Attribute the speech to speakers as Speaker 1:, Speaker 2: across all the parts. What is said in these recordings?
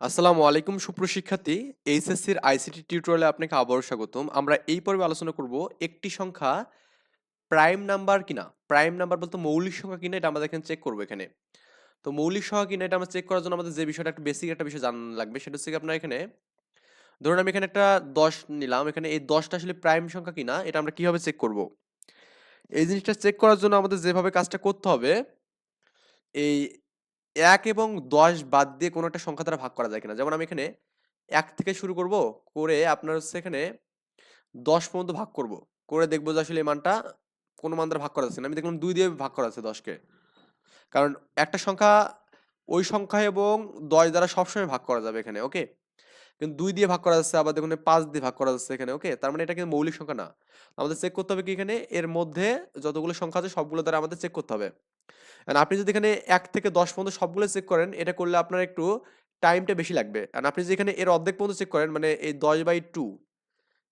Speaker 1: আসসালামু আলাইকুম সুপ্রশিক্ষার্থী এইচএসসির আইসিটি টিউটোরিয়ালে আপনাকে আবারও স্বাগতম। আমরা এই পর্বে আলোচনা করব একটি সংখ্যা প্রাইম নাম্বার কিনা? প্রাইম নাম্বার বলতে মৌলিক সংখ্যা কিনা? এটা আমাদের এখানে চেক করব এখানে। তো মৌলিক সংখ্যা কিনা? এটা আমরা চেক করার জন্য আমাদের যে বিষয়টা, একটু বেসিক একটা বিষয় জানা লাগবে। সেটা হচ্ছে আপনার এখানে, ধরুন আমি এখানে একটা দশ নিলাম। এখানে এই দশটা আসলে প্রাইম সংখ্যা কিনা? এটা আমরা কীভাবে চেক করব? এই জিনিসটা চেক করার জন্য আমাদের যেভাবে কাজটা করতে হবে, এই এক এবং দশ বাদ দিয়ে কোনো একটা সংখ্যা দ্বারা ভাগ করা যায় কিনা? যেমন আমি এখানে এক থেকে শুরু করব, করে আপনার হচ্ছে এখানে দশ পর্যন্ত ভাগ করব। করে দেখব যে আসলে এই মানটা কোনো মান দ্বারা ভাগ করা যাচ্ছে না আমি দেখলাম দুই দিয়ে ভাগ করা আছে দশকে কারণ একটা সংখ্যা ওই সংখ্যা এবং দশ দ্বারা সবসময় ভাগ করা যাবে এখানে, ওকে? কিন্তু দুই দিয়ে ভাগ করা যাচ্ছে, আবার দেখুন পাঁচ দিয়ে ভাগ করা যাচ্ছে এখানে, ওকে? তার মানে এটা কিন্তু মৌলিক সংখ্যা না। আমাদের চেক করতে হবে কি এখানে? এর মধ্যে যতগুলো সংখ্যা আছে সবগুলো দ্বারা আমাদের চেক করতে হবে। আপনি যদি এখানে এক থেকে দশ পর্যন্ত সবগুলো চেক করেন, এটা করলে আপনার একটু টাইমটা বেশি লাগবে। আর আপনি যদি এখানে এর অর্ধেক পর্যন্ত চেক করেন মানে এই দশ বাই টু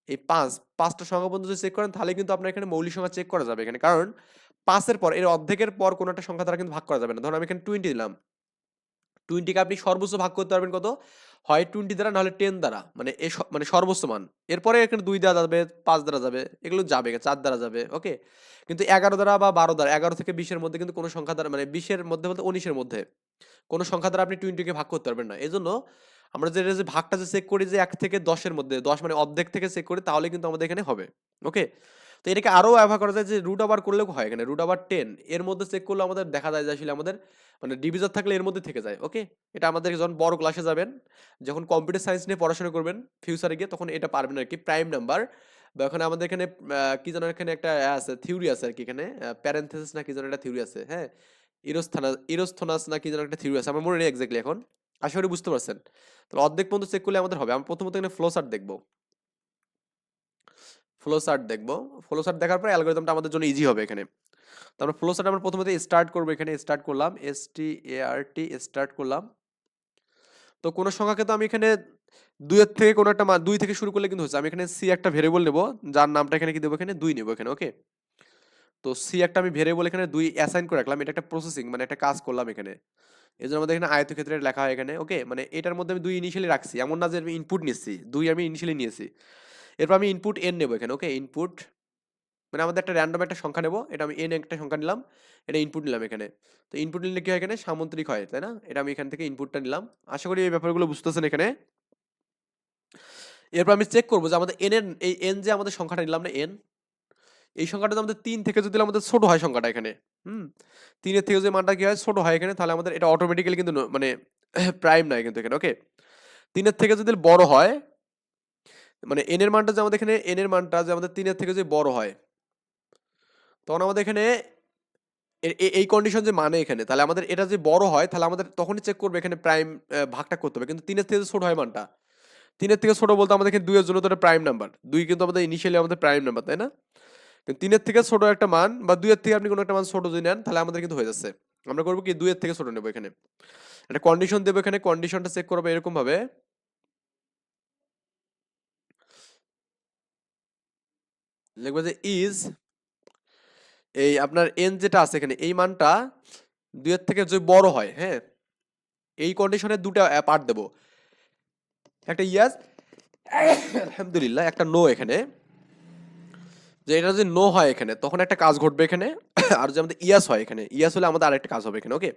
Speaker 1: এই পাঁচ, পাঁচটা সংখ্যা পর্যন্ত যদি চেক করেন, তাহলে কিন্তু আপনার এখানে মৌলিক সংখ্যা চেক করা যাবে এখানে। কারণ পাঁচের পর, এর অর্ধেকের পর কোনো একটা সংখ্যা দ্বারা কিন্তু ভাগ করা যাবে না। ধরুন আমি এখানে টোয়েন্টি দিলাম। টোয়েন্টিকে আপনি সর্বোচ্চ ভাগ করতে পারবেন কত? হয় টোয়েন্টি দ্বারা, নাহলে টেন দ্বারা। মানে এ মানে সর্বোচ্চ মান। এরপরে এখানে দুই দ্বারা যাবে, পাঁচ দ্বারা যাবে, এগুলো যাবে, চার দ্বারা যাবে ওকে কিন্তু এগারো দ্বারা বা বারো দ্বারা, এগারো থেকে বিশের মধ্যে কিন্তু কোনো সংখ্যা দ্বারা মানে বিশের মধ্যে বলতে উনিশের মধ্যে, কোনো সংখ্যা দ্বারা আপনি টোয়েন্টিকে ভাগ করতে পারবেন না। এই জন্য আমরা যে যে ভাগটা যে চেক করি যে এক থেকে দশের মধ্যে, দশ মানে অর্ধেক থেকে চেক করি, তাহলে কিন্তু আমাদের এখানে হবে ওকে তো এটাকে আরও ব্যবহার করা যায় যে রুট আবার করলেও হয় এখানে রুট আবার টেন এর মধ্যে চেক করলে আমাদের দেখা যায় যে আসলে আমাদের মানে ডিভিজার থাকলে এর মধ্যে থেকে যায় ওকে এটা আমাদের যখন বড় ক্লাসে যাবেন, যখন কম্পিউটার সায়েন্স নিয়ে পড়াশোনা করবেন ফিউচারে গিয়ে তখন এটা পারবেন আর কি প্রাইম নাম্বার বা ওখানে আমাদের এখানে কি যেন এখানে একটা আছে থিওরি আছে আর কি এখানে প্যারেন্থেসিস না কি যেন একটা থিওরি আছে হ্যাঁ? ইরোস্থানাস ইরোস্থনাস না কি যেন একটা থিওরি আছে, আমার মনে নেই এক্স্যাক্টলি এখন, আশা করি বুঝতে পারছেন। তাহলে অর্ধেক পর্যন্ত চেক করলে আমাদের হবে আমরা প্রথমত এখানে ফ্লো চার্ট দেখব। ফ্লো চার্ট দেখব ফ্লো চার্ট দেখার পর অ্যালগোরিদমটা আমাদের জন্য ইজি হবে এখানে। তারপর ফ্লো চার্ট আমরা প্রথমত স্টার্ট করব, এখানে স্টার্ট করলাম এস টি এ আর টি স্টার্ট করলাম। তো কোনো সংখ্যাকে তো আমি এখানে দুইয়ের থেকে কোনো একটা দুই থেকে শুরু করলে কিন্তু হচ্ছে আমি এখানে সি একটা ভেরিয়েবল নেব, যার নামটা এখানে কি দেবো? এখানে দুই নেব এখানে ওকে তো সি একটা আমি ভেরিয়েবল এখানে দুই অ্যাসাইন করে রাখলাম, এটা একটা প্রসেসিং মানে একটা কাজ করলাম এখানে। এই জন্য আমাদের এখানে আয়তক্ষেত্রে লেখা হয় এখানে ওকে মানে এটার মধ্যে আমি দুই ইনিশিয়ালি রাখছি, এমন না যে আমি ইনপুট নিচ্ছি, দুই আমি ইনিশিয়ালি নিয়েছি। এরপর আমি ইনপুট এন নেব এখানে ওকে ইনপুট মানে আমাদের একটা র্যান্ডম একটা সংখ্যা নেব। এটা আমি এন একটা সংখ্যা নিলাম, এটা ইনপুট নিলাম এখানে। তো ইনপুট নিলে কি হয় এখানে? সামন্ত্রিক হয়, তাই না? এটা আমি এখান থেকে ইনপুটটা নিলাম। আশা করি এই ব্যাপারগুলো বুঝতেছেন এখানে। এরপর আমি চেক করব যে আমাদের এন এর, এই এন যে আমাদের সংখ্যাটা নিলাম না এন এই সংখ্যাটা যদি আমাদের তিন থেকে যদি আমাদের ছোট হয় সংখ্যাটা এখানে, হুম? তিনের থেকে যে মানটা কি হয়? ছোট হয় এখানে, তাহলে আমাদের এটা অটোমেটিক্যালি কিন্তু মানে প্রাইম নয় কিন্তু এখানে ওকে তিনের থেকে যদি বড় হয় মানে এন এর মানটা যে আমাদের এখানে এন এর মানটা যে আমাদের তিনের থেকে যে বড় হয় তখন আমাদের এখানে এই কন্ডিশন যে মানে এখানে, তাহলে আমাদের এটা যে বড় হয়, তাহলে আমাদের তখনই চেক করবে এখানে প্রাইম ভাগটা করতে হবে। কিন্তু তিনের থেকে ছোট হয় মানটা। তিনের থেকে ছোট বলতে আমাদের এখানে দুইয়ের জন্য তো প্রাইম নাম্বার দুই কিন্তু আমাদের ইনিশিয়ালি আমাদের প্রাইম নাম্বার তাই না? কিন্তু তিনের থেকে ছোট একটা মান, বা দুইয়ের থেকে আপনি কোনো একটা মান ছোট যদি নেন, তাহলে আমাদের কিন্তু হয়ে যাচ্ছে। আমরা করব কি, দুইয়ের থেকে ছোট নেব এখানে। একটা কন্ডিশন দেবো এখানে কন্ডিশনটা চেক করব এরকম ভাবে লিখব যে ইজ এই আপনার এন যেটা আছে এখানে, এই মানটা দুইয়ের থেকে যদি বড় হয় হ্যাঁ এই কন্ডিশনে দুটা পার্ট দেবো। একটা ইয়াস আলহামদুলিল্লাহ, একটা নো এখানে। যে এটা যদি নো হয় এখানে, তখন একটা কাজ ঘটবে এখানে। আর যদি আমাদের ইয়াস হয় এখানে ইয়াস হলে আমাদের আরেকটা কাজ হবে এখানে ওকে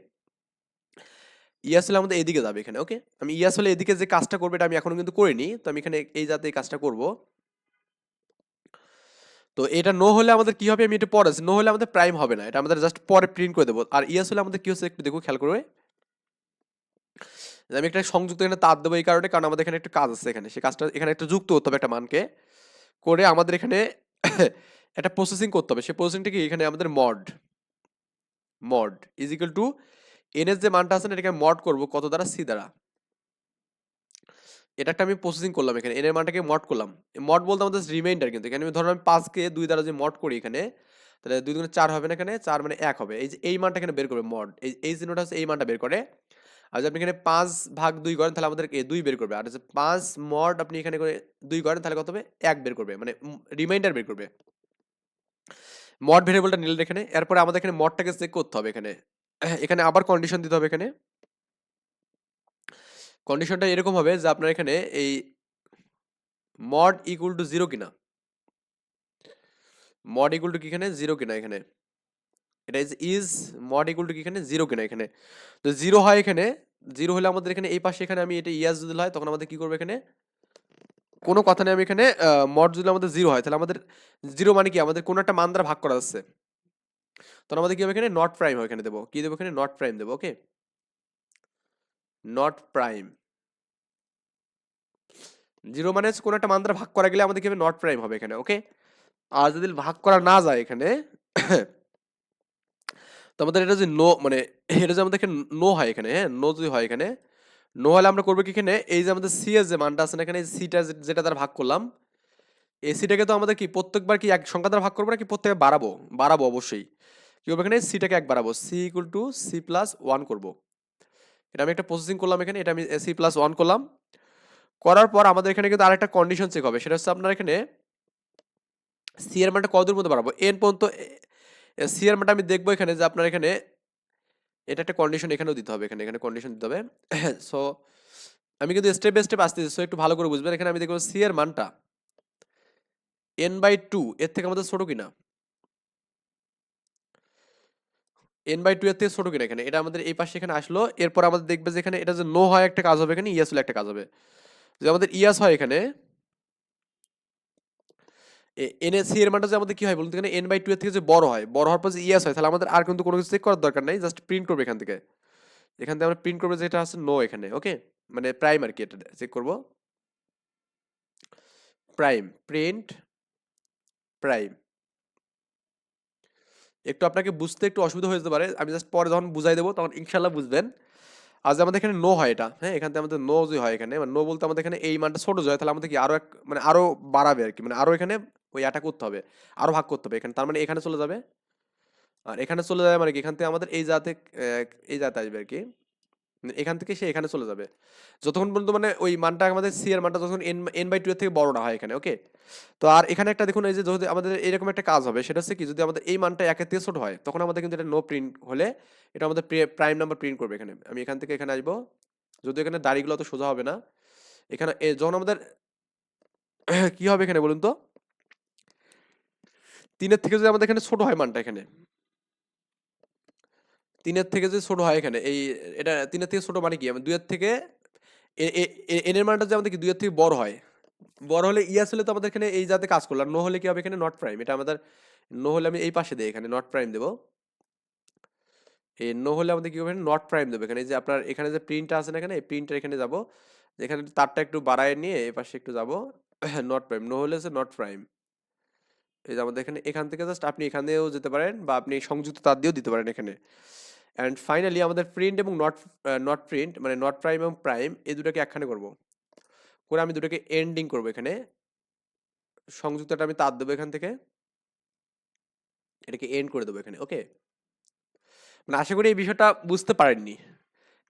Speaker 1: ইয়াস হলে আমাদের এদিকে যাবে এখানে ওকে আমি ইয়াস হলে এদিকে যে কাজটা করবে এটা আমি এখনও কিন্তু করিনি, তো আমি এখানে এই জাতে এই কাজটা করব। তো এটা নো হলে আমাদের কি হবে? আমি এটা পরে নো হলে আমাদের প্রাইম হবে না। এটা আমাদের জাস্ট পরে প্রিন্ট করে দেবো। আর ইয়াস হলে আমাদের কি হচ্ছে? একটু দেখো, খেয়াল করবে। আমি একটা সংযুক্ত এখানে তার দেবো এই কারণে, কারণ আমাদের এখানে একটা কাজ আছে এখানে। সেই কাজটা, এখানে একটা যুক্ত হতে হবে একটা মানকে। করে আমাদের এখানে একটা প্রসেসিং করতে হবে। সেই প্রসেসিংটা কি? এখানে আমাদের mod mod is to n যে মানটা আছে না, এটাকে মড করব কত দ্বারা? সি দ্বারা। এটা একটা আমি প্রসেসিং করলাম এখানে এন এর মানটাকে মড করলাম। মড বলতে আমাদের রিমাইন্ডার কিন্তু, এখানে আমি ধরুন আমি পাঁচকে দুই দ্বারা যে মড করি এখানে, তাহলে দুই দুগুণে চার হবে না এখানে, চার মানে এক হবে। এই যে এই মানটা এখানে বের করবে মড এই এই চিহ্নটা হচ্ছে এই মানটা বের করে। আর যদি আপনি এখানে পাঁচ ভাগ দুই করেন, তাহলে আমাদের এ দুই বের করবে। আর হচ্ছে পাঁচ মড আপনি এখানে করে দুই করেন, তাহলে কত হবে? এক বের করবে মানে রিমাইন্ডার বের করবে। মড ভেরিয়েবলটা নিলেন এখানে এরপরে আমাদের এখানে মডটাকে চেক করতে হবে এখানে। এখানে আবার কন্ডিশন দিতে হবে এখানে। কন্ডিশনটা এরকম হবে যে আপনার এখানে এই মড ইকুয়াল টু জিরো কিনা। মড ইকুয়াল টু কি এখানে? জিরো কিনা এখানে। এটা is is mod equal to কি এখানে? জিরো কিনা এখানে। তো জিরো হয় এখানে জিরো হলে আমাদের এখানে এই পাশে এখানে আমি এটা ইয়াস যদি হয়, তখন আমাদের কি করবে এখানে? কোনো কথা নেই আমি এখানে মড যদি আমাদের জিরো হয়, তাহলে আমাদের জিরো মানে কি? আমাদের কোনো একটা মান দ্বারা ভাগ করা যাচ্ছে। তখন আমাদের কি হবে এখানে? নট প্রাইম হয় এখানে দেবো। কি দেবো এখানে? নট প্রাইম দেবো ওকে নট প্রাইম জিরো মানে কোনো একটা মান দ্বারা ভাগ করা গেলে আমাদের কি হবে নট প্রাইম হবে এখানে ওকে আর যদি ভাগ করা না যায় এখানে, তো আমাদের এটা যদি নো মানে এটা যে আমাদের নো হয় এখানে হ্যাঁ? নো যদি হয় এখানে নো হলে আমরা করব কি এখানে? এই যে আমাদের সি এর যে মানটা আছে না এখানে সিটা যেটা দ্বারা ভাগ করলাম, এই সিটাকে তো আমাদের কি, প্রত্যেকবার কি এক সংখ্যা দ্বারা ভাগ করব না কি প্রত্যেকে বাড়াবো? বাড়াবো অবশ্যই। কি করব এখানে? সিটাকে এক বাড়াবো C equal to C plus one করব। এটা আমি একটা প্রসেসিং করলাম এখানে, এটা আমি সি প্লাস ওয়ান করলাম। করার পর আমাদের এখানে কিন্তু আরেকটা কন্ডিশন চেক হবে, সেটা হচ্ছে আপনার এখানে সি এর মানটা কতদূর মধ্যে বাড়াবো? এন পর্যন্ত সি এর মানটা আমি দেখব এখানে যে আপনার এখানে এটা একটা কন্ডিশন এখানেও দিতে হবে, এখানে এখানে কন্ডিশন দিতে হবে। সো আমি কিন্তু স্টেপ বাই স্টেপ আসতেছি সো একটু ভালো করে বুঝবেন। এখানে আমি দেখব সি এর মানটা এন বাই টু এর থেকে আমাদের ছোট কিনা? এন বাই টু এর থেকে ছোট কিনা এখানে? এটা আমাদের এই পাশে এখানে আসলো, এরপর আমাদের দেখবে যে এখানে এটা যে নো হয় একটা কাজ হবে এখানে ইয়াস হলে একটা কাজ হবে। যে আমাদের ইয়াস হয় এখানে এন এস সি এর মানটা যে আমাদের কি হয় বলুন এখানে এন বাই টু এর থেকে যে বড় হয়, বড় হওয়ার পর যে ইয়াস হয়, তাহলে আমাদের আর কিন্তু কোনো কিছু চেক করার দরকার নাই জাস্ট প্রিন্ট করবে এখান থেকে। এখান থেকে আমরা প্রিন্ট করব যেটা আছে নো এখানে ওকে মানে প্রাইম আর কি এটা চেক করব। প্রাইম প্রিন্ট প্রাইম একটু আপনাকে বুঝতে একটু অসুবিধা হয়ে যেতে পারে। আমি জাস্ট পরে যখন বুঝাই দেবো, তখন ইনশাল্লাহ বুঝবেন। আজ আমাদের এখানে নো হয় এটা হ্যাঁ? এখান থেকে আমাদের নো যে হয় এখানে। নো বলতে আমাদের এখানে এই মানটা ছোট যায়, তাহলে আমাদের কি আরও এক মানে আরও বাড়াবে আর কি মানে আরও এখানে ওই অ্যাটা করতে হবে আরও ভাগ করতে হবে। এখানে তার মানে এখানে চলে যাবে। আর এখানে চলে যাবে মানে কি? এখান থেকে আমাদের এই জাতে এই জাতে আসবে আর কি এখান থেকে সে এখানে চলে যাবে। যতক্ষণ পর্যন্ত মানে ওই মানটা আমাদের সি এর মানটা যখন এন এন বাই টু এর থেকে বড় না হয় এখানে ওকে তো আর এখানে একটা দেখুন, এই যে যদি আমাদের এরকম একটা কাজ হবে, সেটা হচ্ছে কি, যদি আমাদের এই মানটা একের থেকে ছোট হয়, তখন আমাদের কিন্তু এটা নো প্রিন্ট হলে এটা আমাদের প্রাইম নাম্বার প্রিন্ট করবে এখানে। আমি এখান থেকে এখানে আসব। যদি এখানে দাড়িগুলো তো সোজা হবে না, এখানে যখন আমাদের কি হবে এখানে বলুন তো? তিনের থেকে যদি আমাদের এখানে ছোট হয় মানটা এখানে তিনের থেকে যে ছোট হয় এখানে, এই এটা তিনের থেকে ছোট মানে কি? আমি দুইয়ের থেকে এনের মানটা যে আমাদের কি? দুইয়ের থেকে বড় হয়। বড় হলে ইয়াস হলে তো আমাদের এখানে এই যাতে কাজ করলাম। নো হলে কি হবে এখানে? নট প্রাইম এটা আমাদের নো হলে আমি এই পাশে দিই এখানে নট প্রাইম দেবো। এই নো হলে আমাদের কি হবে? নট প্রাইম দেবো এখানে। যে আপনার এখানে যে প্রিন্টটা আছে না এখানে, এই প্রিন্টার এখানে যাব। এখানে তারটা একটু বাড়ায় নিয়ে এই পাশে একটু যাব। নট প্রাইম নো হলে হচ্ছে নট প্রাইম এই যে আমাদের এখানে, এখান থেকে জাস্ট আপনি এখানেও যেতে পারেন বা আপনি সংযুক্ত তার দিয়েও দিতে পারেন এখানে। অ্যান্ড ফাইনালি আমাদের প্রিন্ট এবং নট নট প্রিন্ট মানে নট প্রাইম এবং প্রাইম এই দুটোকে একখানে করব। করে আমি দুটোকে এন্ডিং করব এখানে। সংযুক্তটা আমি তার দেবো এখান থেকে। এটাকে এন্ড করে দেবো এখানে ওকে মানে আশা করি এই বিষয়টা বুঝতে পারেননি।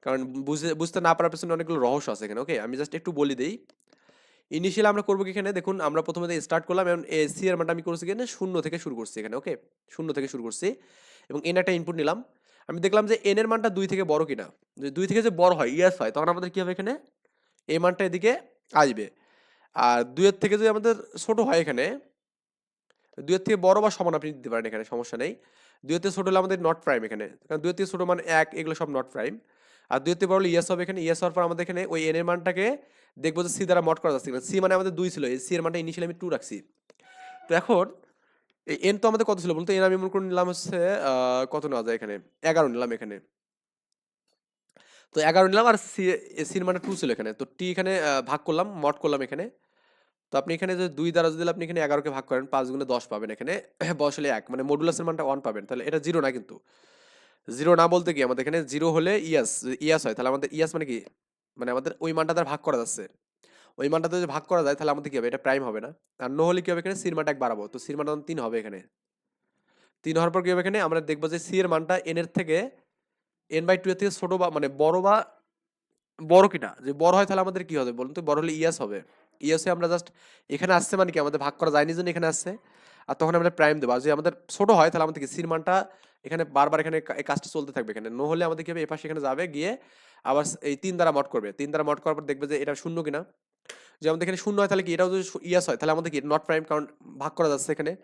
Speaker 1: কারণ বুঝতে বুঝতে না পারার পেছনে অনেকগুলো রহস্য আছে এখানে ওকে আমি জাস্ট একটু বলি দিই। ইনিশিয়াল আমরা করব কি এখানে? দেখুন, আমরা প্রথমে স্টার্ট করলাম এবং সি এর মানটা আমি করছি এখানে? শূন্য থেকে শুরু করছি এখানে ওকে শূন্য থেকে শুরু করছি। এবং এন একটা ইনপুট নিলাম। আমি দেখলাম যে এন এর মানটা দুই থেকে বড় কিনা। যদি দুই থেকে যে বড় হয় ইয়াস হয়, তখন আমাদের কী হবে এখানে? এই মানটা এদিকে আসবে। আর দুইয়ের থেকে যদি আমাদের ছোট হয় এখানে, দুইয়ের থেকে বড় বা সমান আপনি দিতে পারেন এখানে, সমস্যা নেই। দুইয়ের থেকে ছোট হলে আমাদের নট প্রাইম এখানে। কারণ দুইয়ের থেকে ছোট মানে এক, এগুলো সব নট প্রাইম আর দুইয়ের থেকে বড় হলে ইয়াস হবে এখানে। ইয়াস হওয়ার পর আমাদের এখানে ওই এন এর মানটাকে দেখব যে সি দ্বারা মট করা যাচ্ছে সি মানে আমাদের দুই ছিল। এই সি এর মানটা ইনিশিয়ালি আমি টু রাখছি। তো এখন এন তো আমাদের কত ছিল বলতো এন আমি মনে করে নিলাম হচ্ছে কত নেওয়া যায় এখানে? এগারো নিলাম এখানে। তো এগারো নিলাম আর সি সির মানে টু ছিল এখানে। তো টি এখানে ভাগ করলাম, মট করলাম এখানে। তো আপনি এখানে যে দুই দ্বারা যদি আপনি এখানে এগারোকে ভাগ করেন, পাঁচ গুণে দশ পাবেন এখানে। বসলে এক। মানে মডুলাসের মানটা ওয়ান পাবেন। তাহলে এটা জিরো না কিন্তু। জিরো না বলতে কি? আমাদের এখানে জিরো হলে ইয়াস ইয়াস হয়। তাহলে আমাদের ইয়াস মানে কি? মানে আমাদের ওই মানটা দ্বারা ভাগ করা যাচ্ছে। ওই মানটাতে যদি ভাগ করা যায়, তাহলে আমাদের কি হবে? এটা প্রাইম হবে না। আর নো হলে কি হবে এখানে? সির মানটা এক বাড়াবো। তো সির মানটা তিন হবে এখানে। তিন হওয়ার পর কি হবে এখানে? আমরা দেখব যে সি এর মানটা এন এর থেকে এন বাই টু এর থেকে ছোট বা মানে বড় বা বড় কিনা। যে বড় হয় তাহলে আমাদের কী হবে বলুন তো? বড় হলে ইয়াস হবে। ইয়াসে আমরা জাস্ট এখানে আসছে মানে কি? আমাদের ভাগ করা যায়নি জন্য এখানে আসছে। আর তখন আমরা প্রাইম দেবো। আর যদি আমাদের ছোটো হয়, তাহলে আমাদের সির মানটা এখানে বারবার এখানে এই কাজটা চলতে থাকবে এখানে। নো হলে আমাদের কি হবে? এপাশে এখানে যাবে, গিয়ে আবার এই তিন দ্বারা মট করবে। তিন দ্বারা মড করার পর দেখবে যে এটা শূন্য কিনা। যেমন এখানে শূন্য হয় তাহলে কি? এটাও যদি ইয়াস হয়, তাহলে আমাদের কি? নট প্রাইম কারণ ভাগ করা যাচ্ছে এখানে।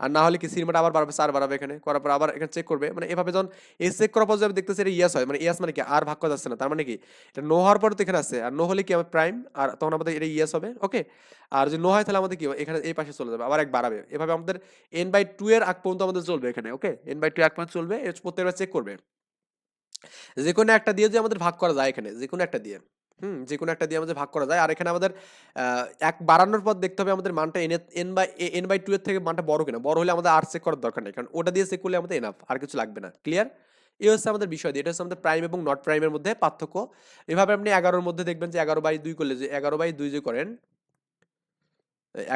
Speaker 1: আর না হলে কি সিনেমাটা আবার বাড়াবে চার বাড়াবে এখানে, করার পর আবার এখানে চেক করবে। মানে এভাবে যখন এই চেক করার পর যদি দেখতেছে এটা ইয়াস হয় মানে ইয়াস মানে কি? আর ভাগ করা যাচ্ছে না, তার মানে কি? এটা নো হওয়ার পরে তো এখানে আছে, আর নো হলে কি আমার প্রাইম আর তখন আমাদের এটা ইয়াস হবে ওকে আর যদি নো হয় তাহলে আমাদের কি? এখানে এই পাশে চলে যাবে, আবার এক বাড়াবে। এভাবে আমাদের এন বাই টু এর আগ পর্যন্ত আমাদের চলবে এখানে ওকে এন বাই টু এক পর্যন্ত চলবে প্রত্যেকবার চেক করবে। যে কোনো একটা দিয়ে যে আমাদের ভাগ করা যায় এখানে যে কোনো একটা দিয়ে। হুম যে কোনো একটা দিয়ে আমাদের ভাগ করা যায়। আর এখানে আমাদের এক বাড়ানোর পর দেখতে হবে আমাদের মানটা n n by n by two এর থেকে মানটা বড় কিনা। বড় হলে আমাদের আর চেক করার দরকার নেই। কারণ ওটা দিয়ে চেক করলে আমাদের এনাফ আর কিছু লাগবে না। ক্লিয়ার এই হচ্ছে আমাদের বিষয় দিয়ে। এটা হচ্ছে আমাদের প্রাইম এবং নট প্রাইমের মধ্যে পার্থক্য। এভাবে আপনি এগারোর মধ্যে দেখবেন যে এগারো বাই দুই করলে যে, এগারো বাই দুই যে করেন,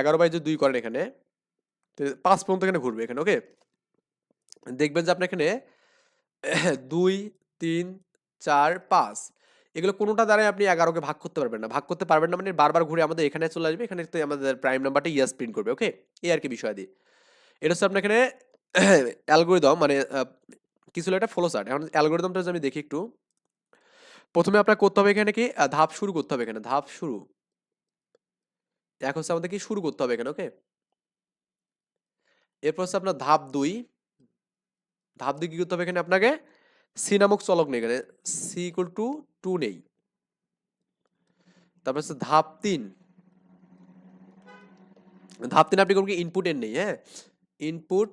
Speaker 1: এগারো বাই যে দুই করেন এখানে পাঁচ পর্যন্ত এখানে ঘুরবে এখানে ওকে দেখবেন যে আপনি এখানে, দুই, তিন, চার, পাঁচ। এগুলো কোনোটা দ্বারাই আপনি এগারোকে ভাগ করতে পারবেন না। ভাগ করতে পারবেন না মানে বারবার ঘুরে আমাদের এখানে চলে আসবে, এখানে আমাদের প্রাইম নাম্বারটা ইয়াস প্রিন্ট করবে ওকে এই আর কি বিষয় দিয়ে। এটা হচ্ছে আপনার এখানে অ্যালগোরিদম মানে কিছু এটা ফলো চার্ট এখন অ্যালগোরিদমটা আমি দেখি একটু, প্রথমে আপনার করতে হবে এখানে কি ধাপ শুরু করতে হবে এখানে, ধাপ শুরু। এক হচ্ছে আমাদের কি শুরু করতে হবে এখানে ওকে এরপর হচ্ছে আপনার ধাপ দুই। ধাপ দুই কি করতে হবে এখানে আপনাকে? সি নামক চলক নেই এখানে। সি ইকুয়াল টু টু নেই। তারপর হচ্ছে ধাপ তিন। ধাপ তিন আপনি কোনো কি? ইনপুট এন নেই হ্যাঁ? ইনপুট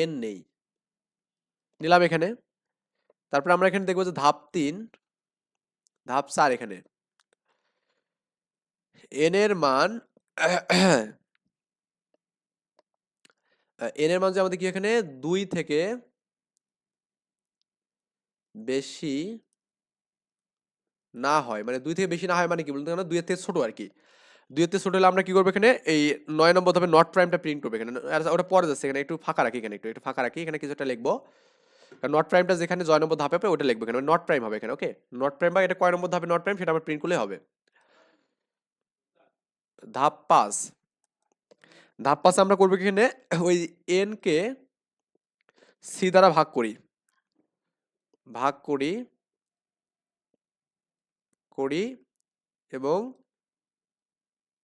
Speaker 1: এন নেই। নিলাম এখানে। তারপর আমরা এখানে দেখব যে ধাপ তিন, ধাপ চার এখানে। এন এর মান এন এর মান যে আমাদের কি এখানে? দুই থেকে বেশি না হয়। মানে দুই থেকে বেশি না হয় মানে কি বলতে দুইয়ের থেকে ছোট আর কি। দুইয়ের থেকে ছোট হলে আমরা কি করব এখানে? এই নয় নম্বর ধাপে নট প্রাইমটা প্রিন্ট করব এখানে। ওটা পরে যাচ্ছে এখানে। একটু ফাঁকা রাখি এখানে একটু একটু ফাঁকা রাখি। এখানে কিছু একটা লিখব নট প্রাইমটা যেখানে জয় নম্বর ধাপে পাবে ওটা লিখব এখানে। নট প্রাইম হবে এখানে ওকে নট প্রাইম বা এটা কয় নম্বর ধাপে নট প্রাইম সেটা আমার প্রিন্ট করলে হবে। ধাপ পাঁচ। ধাপ পাঁচে আমরা করব এখানে? ওই এন কে সি দ্বারা ভাগ করি। ভাগ করি করি এবং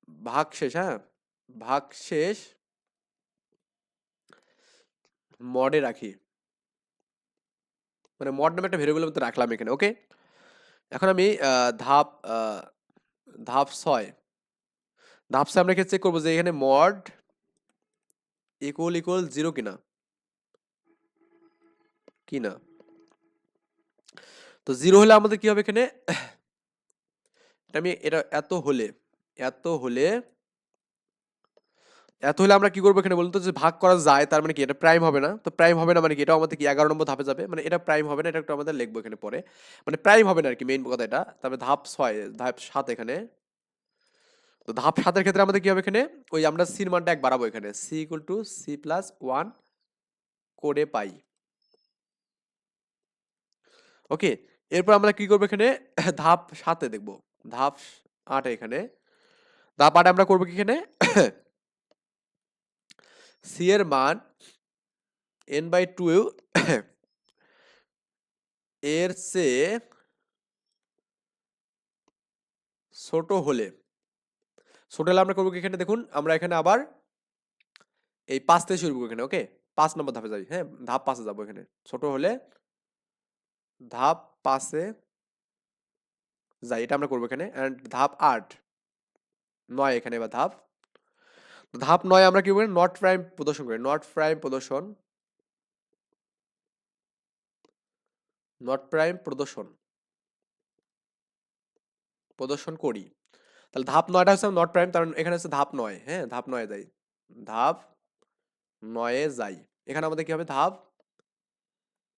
Speaker 1: ভাগ শেষ হ্যাঁ? ভাগ শেষ মডে রাখি। মানে মড নামে একটা ভেরিয়েবলের মধ্যে রাখলাম এখানে, ওকে? এখন আমি ধাপ ধাপ ছয়। ধাপ ছয় আমরা চেক করব যে এখানে মড ইকুয়াল ইকুয়াল জিরো কিনা। কিনা। তো জিরো হলে আমাদের কি হবে এখানে? এটা আমি, এটা এত হলে এত হলে এত হলে আমরা কি করব এখানে বলুন তো? যে ভাগ করা যায়, তার মানে কি এটা প্রাইম হবে না? তো প্রাইম হবে না মানে কি? এটা আমাদের কি এগারো নম্বর ধাপে যাবে। মানে এটা প্রাইম হবে না, এটা একটু আমাদের লিখব এখানে পরে। মানে প্রাইম হবে না আর কি মেইন কথা এটা। তারপরে ধাপ ছয়, ধাপ সাত এখানে। তো ধাপ সাতের ক্ষেত্রে আমাদের কি হবে এখানে? ওই আমরা সির মানটা এক বাড়াবো এখানে। C equal to C plus one করে পাই ওকে এরপর আমরা কি করব এখানে? ধাপ সাতে দেখব। ধাপ আটে এখানে। ধাপ আটে আমরা করব কি এখানে? সি এর মান এন বাই টু এর চেয়ে ছোট হলে ছোট হলে আমরা করব কি এখানে? দেখুন, আমরা এখানে আবার এই পাঁচ থেকে শুরু করব এখানে ওকে পাঁচ নম্বর ধাপে যাই হ্যাঁ? ধাপ পাঁচে যাব এখানে। ছোট হলে ধাপ পাঁচে যাই, এটা আমরা করব এখানে অ্যান্ড ধাপ আট, নয় এখানে এবার ধাপ ধাপ নয় আমরা কি করি? নট প্রাইম প্রদর্শন করি নট প্রাইম প্রদর্শন নট প্রাইম প্রদর্শন প্রদর্শন করি, তাহলে ধাপ নয়টা হচ্ছে নট প্রাইম কারণ এখানে হচ্ছে ধাপ নয় হ্যাঁ ধাপ নয়ে যাই, ধাপ নয়ে যাই, এখানে আমাদের কি হবে? ধাপ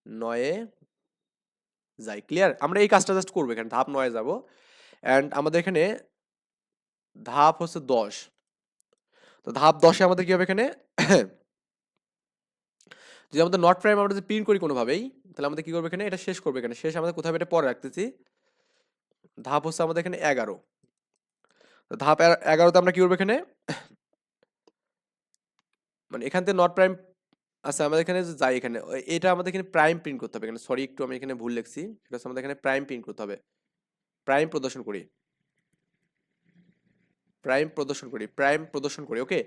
Speaker 1: নয়ে যাই ক্লিয়ার আমরা এই কাজটা জাস্ট করব, এখানে ধাপ নয় যাব। অ্যান্ড আমাদের এখানে ধাপ হচ্ছে দশ। তো ধাপ দশে আমাদের কি হবে এখানে? যদি আমাদের নট প্রাইম আমরা যদি প্রিন্ট করি কোনোভাবেই, তাহলে আমাদের কি করবে এখানে? এটা শেষ করবে এখানে। শেষ আমাদের কোথাও এটা পরে রাখতেছি। ধাপ হচ্ছে আমাদের এখানে এগারো। ধাপ এগারোতে আমরা কি করব এখানে? মানে এখান থেকে নট প্রাইম আচ্ছা আমাদের এখানে যাই এখানে এটা আমাদের এখানে প্রাইম প্রিন্ট করতে হবে। এখানে সরি একটু আমি এখানে ভুল লিখছি। সেটা হচ্ছে আমাদের এখানে প্রাইম প্রিন্ট করতে হবে। প্রাইম প্রদর্শন করি। প্রাইম প্রদর্শন করি প্রাইম প্রদর্শন করি ওকে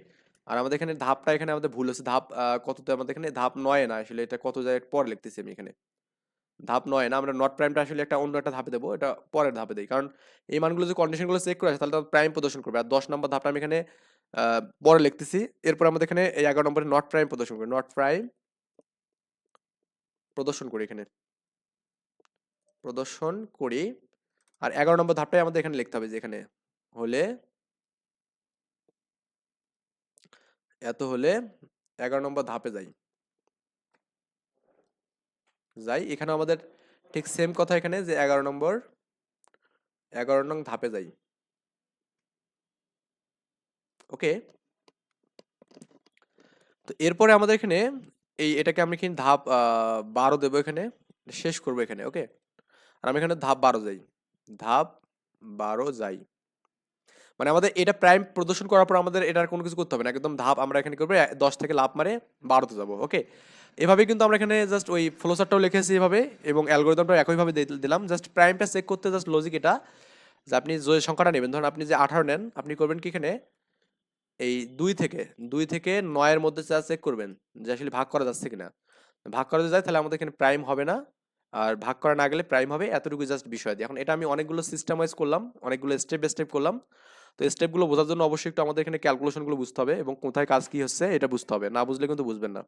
Speaker 1: আর আমাদের এখানে ধাপটা এখানে আমাদের ভুল হচ্ছে। ধাপ কততে আমাদের এখানে? ধাপ নয় না, আসলে এটা কত জায়গায় পরে লিখতেছি আমি এখানে। ধাপ নয় না, আমরা নট প্রাইমটা আসলে একটা অন্য একটা ধাপে দেবো, এটা পরের ধাপে দিই। কারণ এই মানগুলো যে কন্ডিশনগুলো চেক করে আছে তাহলে প্রাইম প্রদর্শন করবে। আর দশ নম্বর ধাপটা আমি এখানে পরে লিখতেছি। এরপর আমাদের এখানে এই এগারো নম্বরে নট প্রাইম প্রদর্শন করি। নট প্রাইম প্রদর্শন করি এখানে। প্রদর্শন করি। আর এগারো নম্বর ধাপটাই আমাদের এখানে লিখতে হবে যে এখানে হলে এত হলে এগারো নম্বর ধাপে যাই। যাই। এখানে আমাদের ঠিক সেম কথা এখানে যে এগারো নম্বর, এগারো নং ধাপে যাই। ওকে? তো এরপরে আমাদের এখানে এই এটাকে আমি এখানে ধাপ বারো দেবো এখানে, শেষ করব এখানে, ওকে? আর আমি এখানে ধাপ বারো যাই ধাপ বারো যাই। মানে আমাদের এটা প্রাইম প্রদর্শন করার পর আমাদের এটার কোনো কিছু করতে হবে না, একদম ধাপ আমরা এখানে করব দশ থেকে লাভ মারে বারোতে যাব, ওকে? এভাবে কিন্তু আমরা এখানে জাস্ট ওই ফ্লোচারটাও লিখেছি এভাবে এবং অ্যালগোরিদমটা একইভাবে দিলাম জাস্ট প্রাইমটা চেক করতে জাস্ট লজিক এটা যে আপনি যে সংখ্যাটা নেবেন, ধরুন আপনি যে আঠারো নেন, আপনি করবেন কি এখানে? এই দুই থেকে দুই থেকে নয়ের মধ্যে যা চেক করবেন যে আসলে ভাগ করা যাচ্ছে কিনা। ভাগ করা যায় তাহলে আমাদের এখানে প্রাইম হবে না। আর ভাগ করা না গেলে প্রাইম হবে এতটুকু জাস্ট বিষয় দিয়ে। এখন এটা আমি অনেকগুলো সিস্টেমাইজ করলাম, অনেকগুলো স্টেপ বাই স্টেপ করলাম। তো স্টেপগুলো বোঝার জন্য অবশ্যই একটু আমাদের এখানে ক্যালকুলেশনগুলো বুঝতে হবে এবং কোথায় কাজ কী হচ্ছে এটা বুঝতে হবে। না বুঝলে কিন্তু বুঝবেন না।